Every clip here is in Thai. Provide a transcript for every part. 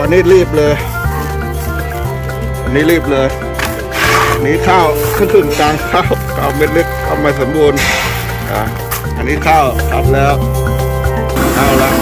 วันนี้รีบเลย อันนี้รีบเลยนี้ข้าวครึ่งกลางข้าวข้าวเม็ดเล็กข้าวไม่สมบูรณ์อะอันนี้ข้าวทับแล้วข้าวแล้ว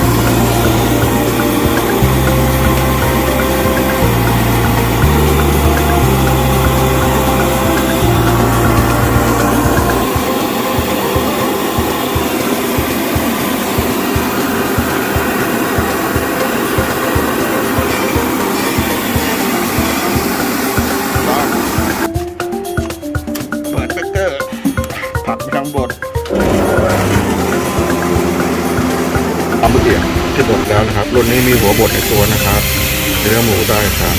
ทางบดทำเมื่อกี้ที่บดแล้วนะครับรุ่นนี้มีหัวบดในตัวนะครับเนื้อหมูได้ครับ